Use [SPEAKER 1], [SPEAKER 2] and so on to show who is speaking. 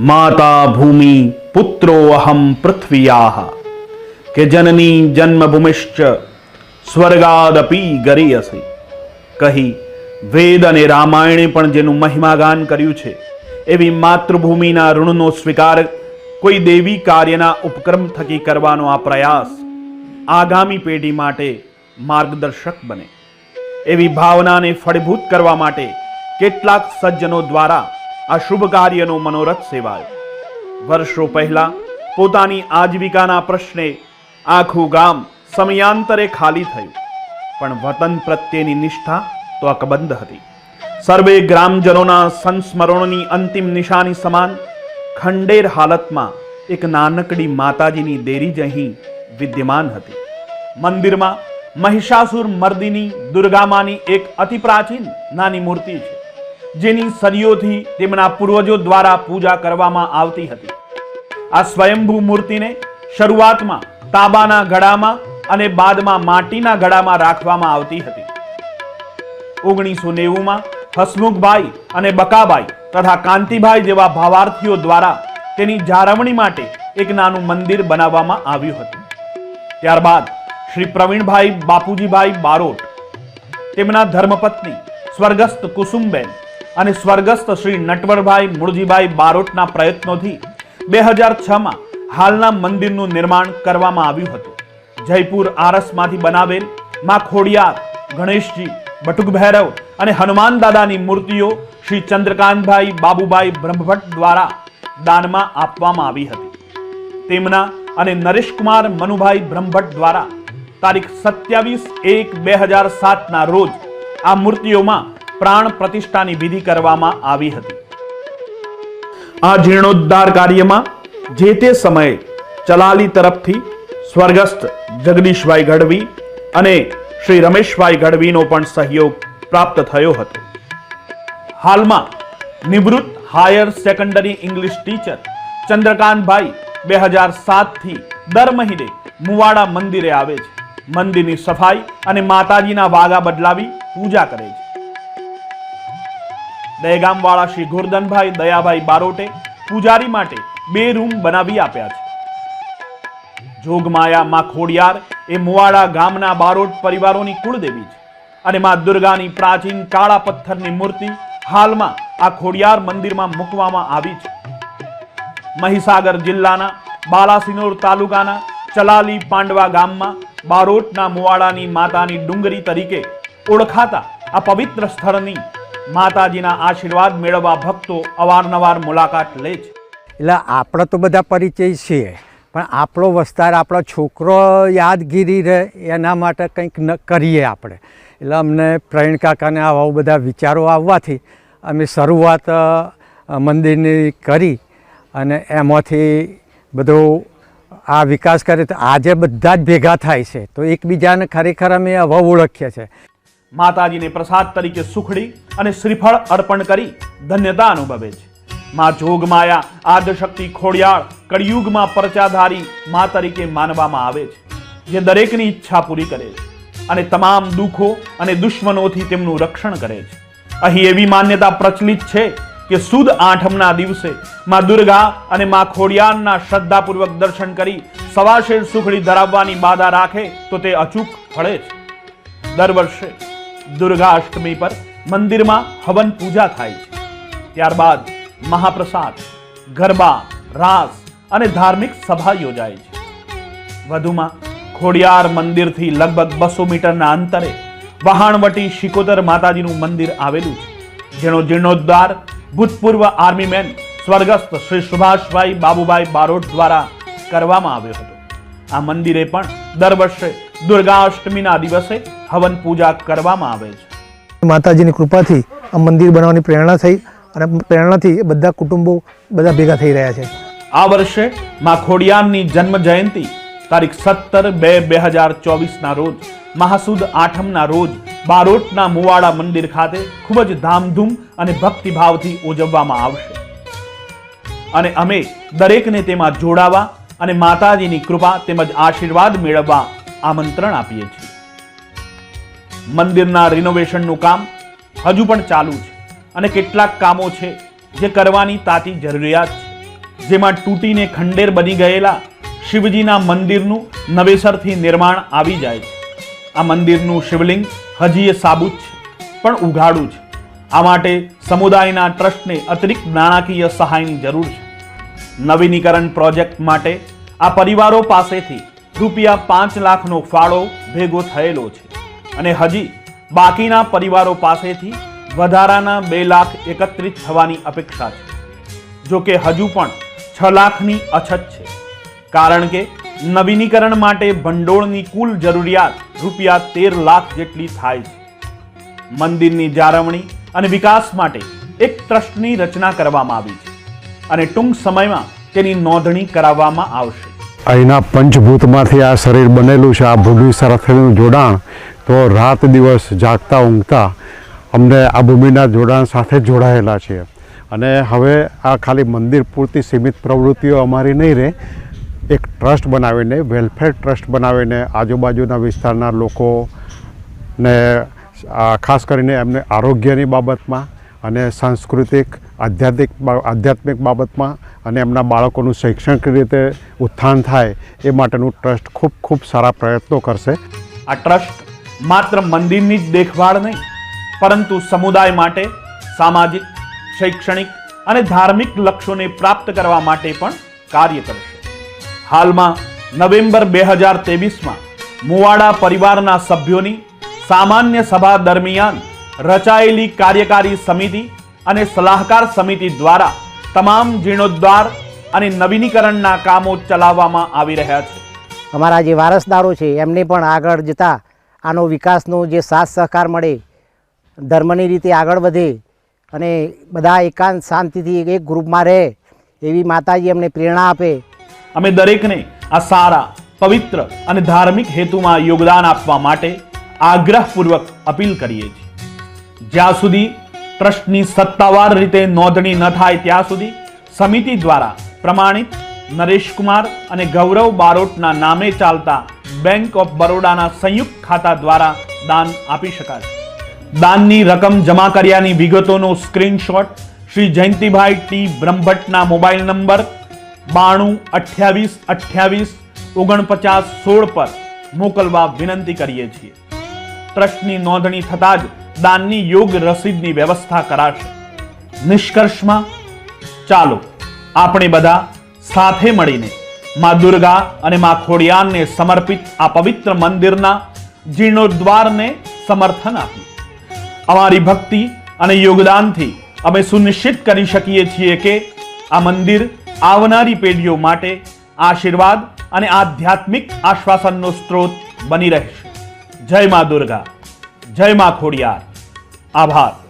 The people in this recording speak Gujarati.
[SPEAKER 1] માતા ભૂમિ પુત્રો અહમ પૃથ્વીયાહ કે જનની જન્મભૂમિશ્ચ સ્વર્ગાદપી ગરીયસી કહી વેદ અને રામાયણે પણ જેનું મહિમાગાન કર્યું છે એવી માતૃભૂમિના ઋણનો સ્વીકાર કોઈ દેવી કાર્યના ઉપક્રમ થકી કરવાનો આ પ્રયાસ આગામી પેઢી માટે માર્ગદર્શક બને એવી ભાવનાને ફળીભૂત કરવા માટે કેટલાક સજ્જનો દ્વારા આ શુભ કાર્યનો મનોરથ સેવાય. વર્ષો પહેલા પોતાની આજીવિકાના પ્રશ્ને આખું ગામ સમયાંતરે ખાલી થયું. પણ વતન પ્રત્યેની નિષ્ઠા તો અકબંધ હતી. સર્વે ગ્રામજનોના સંસ્મરણોની અંતિમ નિશાની સમાન ખંડેર હાલતમાં એક નાનકડી માતાજીની દેરી જ અહીં વિદ્યમાન હતી. મંદિરમાં મહિષાસુર મર્દિની દુર્ગામાની એક અતિ પ્રાચીન નાની મૂર્તિ છે. જેની સદીઓથી તેમના પૂર્વજો દ્વારા પૂજા કરવામાં આવતી હતી. આ સ્વયંભૂ મૂર્તિને શરૂઆતમાં તાંબાના ઘડામાં અને બાદમાં માટીના ઘડામાં રાખવામાં આવતી હતી. ઓગણીસો નેવુંમાં હસમુખભાઈ અને બકાભાઈ તથા કાંતિભાઈ જેવા ભાવાર્થીઓ દ્વારા તેની જાળવણી માટે એક નાનું મંદિર બનાવવામાં આવ્યું હતું. ત્યારબાદ શ્રી પ્રવીણભાઈ બાપુજીભાઈ બારોટ તેમના ધર્મપત્ની સ્વર્ગસ્થ કુસુમબેન અને સ્વર્ગસ્થ શ્રી નટવરભાઈ મુળજીભાઈ બારોટના પ્રયત્નોથી બે હજાર છમાં હાલના મંદિરનું નિર્માણ કરવામાં આવ્યું હતું. જયપુર આરસમાંથી બનાવેલ મા ખોડિયાર, ગણેશજી બટુક ભૈરવ અને હનુમાન દાદાની મૂર્તિઓ શ્રી ચંદ્રકાંતભાઈ બાબુભાઈ બ્રહ્મભટ્ટ દ્વારા દાનમાં આપવામાં આવી હતી. તેમના અને નરેશકુમાર મનુભાઈ બ્રહ્મભટ્ટ દ્વારા તારીખ સત્યાવીસ એક બે હજાર સાતના રોજ આ મૂર્તિઓમાં પ્રાણ પ્રતિષ્ઠાની વિધિ કરવામાં આવી હતી. આ જીર્ણોદ્ધાર કાર્યમાં જે તે સમયે ચલાલી તરફથી સ્વર્ગસ્થ જગદીશભાઈ ગઢવી અને શ્રી રમેશભાઈ ગઢવીનો પણ સહયોગ પ્રાપ્ત થયો હતો. હાલમાં નિવૃત્ત higher secondary English teacher Chandrakantbhai બે હજાર સાતથી દર મહિને મુવાડા મંદિરે આવે છે. મંદિરની સફાઈ અને માતાજીના વાગા બદલાવી પૂજા કરે છે. દહેગામવાળા શ્રી ગોરધનભાઈ દયાભાઈ બારોટે પૂજારી માટે બે રૂમ બનાવી આપ્યા છે. જોગમાયા માં ખોડિયાર એ મુવાડા ગામના બારોટ પરિવારોની કુળદેવી છે અને માં દુર્ગાની પ્રાચીન કાળા પથ્થરની મૂર્તિ હાલમાં આ ખોડિયાર મંદિરમાં મૂકવામાં આવી છે. મહીસાગર જિલ્લાના બાલાસિનોર તાલુકાના ચલાલી પાંડવા ગામમાં બારોટના મુવાડાની માતાની ડુંગરી તરીકે ઓળખાતા આ પવિત્ર સ્થળની માતાજીના આશીર્વાદ મેળવવા ભક્તો અવારનવાર મુલાકાત લે છે.
[SPEAKER 2] એટલે આપણે તો બધા પરિચય છીએ પણ આપણો વિસ્તાર, આપણો છોકરો યાદગીરી રહે એના માટે કંઈક ન કરીએ આપણે. એટલે અમને પ્રવીણ કાકાને આવા બધા વિચારો આવવાથી અમે શરૂઆત મંદિરની કરી અને એમાંથી બધો આ વિકાસ કરે તો આજે બધા જ ભેગા થાય છે. તો એકબીજાને ખરેખર અમે અભાવ ઓળખીએ છીએ.
[SPEAKER 1] માતાજીને પ્રસાદ તરીકે સુખડી અને શ્રીફળ અર્પણ કરી ધન્યતા અનુભવે છે. માં જોગમાયા આદશક્તિ ખોડિયાળ, કળિયુગમાં પરચાધારી મા તરીકે માનવામાં આવે છે, જે દરેકની ઈચ્છા પૂરી કરે છે અને તમામ દુઃખો અને દુશ્મનોથી તેમનું રક્ષણ કરે છે. અહીં એવી માન્યતા પ્રચલિત છે કે સુદ આઠમના દિવસે માં દુર્ગા અને માં ખોડિયારના શ્રદ્ધાપૂર્વક દર્શન કરી સવાશેર સુખડી ધરાવવાની બાધા રાખે તો તે અચૂક ફળે છે. દર વર્ષે દુર્ગા અષ્ટમી પર મંદિરમાં હવન પૂજા થાય. છે ત્યારબાદ મહાપ્રસાદ, ગરબા, રાસ અને ધાર્મિક સભા યોજાય છે. વધુમાં ખોડિયાર મંદિરથી લગભગ બસો મીટરના અંતરે વહાણવટી શિકોતર માતાજીનું મંદિર આવેલું છે. જેનો જીર્ણોદ્ધાર ભૂતપૂર્વ આર્મી મેન સ્વર્ગસ્થ શ્રી સુભાષભાઈ બાબુભાઈ બારોટ દ્વારા કરવામાં આવ્યો હતો. આ મંદિરે પણ દર વર્ષે દુર્ગા અષ્ટમીના દિવસે હવન પૂજા કરવામાં આવે છે.
[SPEAKER 3] માતાજીની કૃપાથી આ મંદિર બનાવવાની પ્રેરણા થઈ અને પ્રેરણાથી બધા કુટુંબો બધા ભેગા થઈ રહ્યા છે.
[SPEAKER 1] આ વર્ષે મા ખોડિયારની જન્મ જયંતિ તારીખ સત્તર બે બે હજાર ચોવીસના રોજ મહાસુદ આઠમના રોજ બારોટના મુવાડા મંદિર ખાતે ખૂબ જ ધામધૂમ અને ભક્તિભાવથી ઉજવવામાં આવશે. અને અમે દરેકને તેમાં જોડાવા અને માતાજીની કૃપા તેમજ આશીર્વાદ મેળવવા આમંત્રણ આપીએ છીએ. મંદિરના રિનોવેશનનું કામ હજુ પણ ચાલુ છે. અને કેટલાક કામો છે જે કરવાની તાતી જરૂરિયાત છે. જેમાં તૂટીને ખંડેર બની ગયેલા શિવજીના મંદિરનું નવેસરથી નિર્માણ આવી જાય છે. આ મંદિરનું શિવલિંગ હજી એ સાબુત છે, પણ ઉઘાડું છે. આ માટે સમુદાયના ટ્રસ્ટને અતિરિક્ત નાણાકીય સહાયની જરૂર છે. નવીનીકરણ પ્રોજેક્ટ માટે આ પરિવારો પાસેથી રૂપિયા પાંચ લાખનો ફાળો ભેગો થયેલો છે. અને હજી બાકીના પરિવારો પાસેથી વધારાના બે લાખ એકત્રિત થવાની અપેક્ષા છે. જો હજુ પણ છ લાખની અછત છે. કારણ કે નવીનીકરણ માટે ભંડોળની કુલ જરૂરિયાત રૂપિયા તેર લાખ જેટલી થાય છે. મંદિરની જાળવણી અને વિકાસ માટે એક ટ્રસ્ટની રચના કરવામાં આવી છે અને ટૂંક સમયમાં તેની નોંધણી કરાવવામાં આવશે.
[SPEAKER 4] અહીંના પંચભૂતમાંથી આ શરીર બનેલું છે. આ ભૂલી સાથેનું જોડાણ તો રાત દિવસ જાગતા, ઊંઘતા અમને આ ભૂમિના જોડાણ સાથે જોડાયેલા છીએ. અને હવે આ ખાલી મંદિર પૂરતી સીમિત પ્રવૃત્તિઓ અમારી નહીં રહે, એક ટ્રસ્ટ બનાવીને, વેલફેર ટ્રસ્ટ બનાવીને આજુબાજુના વિસ્તારના લોકોને ખાસ કરીને એમને આરોગ્યની બાબતમાં અને સાંસ્કૃતિક, આધ્યાત્મિક આધ્યાત્મિક બાબતમાં અને એમના બાળકોનું શૈક્ષણિક રીતે ઉત્થાન થાય એ માટેનું ટ્રસ્ટ ખૂબ ખૂબ સારા પ્રયત્નો કરશે.
[SPEAKER 1] આ ટ્રસ્ટ માત્ર મંદિરની જ દેખભાળ નહીં, પરંતુ સમુદાય માટે, સામાજિક, શૈક્ષણિક અને ધાર્મિક લક્ષ્યોને પ્રાપ્ત કરવા માટે પણ કાર્ય કરશે. હાલમાં નવેમ્બર બે હજાર ત્રેવીસમાં મુવાડા પરિવારના સભ્યોની સામાન્ય સભા દરમિયાન રચાયેલી કાર્યકારી સમિતિ અને સલાહકાર સમિતિ દ્વારા તમામ જીર્ણોદ્ધાર અને નવીનીકરણના કામો ચલાવવામાં આવી રહ્યા છે.
[SPEAKER 5] અમારા જે વારસદારો છે, એમને પણ આગળ જતા આનો વિકાસનો જે સાથ સહકાર મળે, ધર્મની રીતે આગળ વધે અને બધા એકાંત શાંતિથી એક ગ્રુપમાં રહે એવી માતાજી અમને પ્રેરણા આપે.
[SPEAKER 1] અમે દરેકને આ સારા, પવિત્ર અને ધાર્મિક હેતુમાં યોગદાન આપવા માટે આગ્રહપૂર્વક અપીલ કરીએ છીએ. જ્યાં સુધી ટ્રસ્ટની સત્તાવાર રીતે નોંધણી ન થાય, ત્યાં સુધી સમિતિ દ્વારા પ્રમાણિત નરેશકુમાર અને ગૌરવ બારોટના નામે ચાલતા બેંક ઓફ બરોડાના સંયુક્ત ખાતા દ્વારા દાન આપી શકાશે દાનની રકમ જમા કર્યાની વિગતોનો સ્ક્રીનશોટ શ્રી જયંતિભાઈ ટી. બ્રહ્મભટ્ટના મોબાઈલ નંબર બાણું અઠ્યાવીસ અઠ્યાવીસ ઓગણપચાસ સોળ પર મોકલવા વિનંતી કરીએ છીએ. ટ્રસ્ટની નોંધણી થતાં જ દાનની યોગ રસીદની વ્યવસ્થા કરાશે. નિષ્કર્ષમાં ચાલો આપણે બધા સાથે મળીને મા દુર્ગા અને મા ખોડિયારને સમર્પિત આ પવિત્ર મંદિરના જીર્ણોદ્વારને સમર્થન આપ્યું અમારી ભક્તિ અને યોગદાનથી અમે સુનિશ્ચિત કરી શકીએ છીએ કે આ મંદિર આવનારી પેઢીઓ માટે આશીર્વાદ અને આધ્યાત્મિક આશ્વાસનનો સ્ત્રોત બની રહેશે. જય મા દુર્ગા, જય મા ખોડિયાર. આભાર.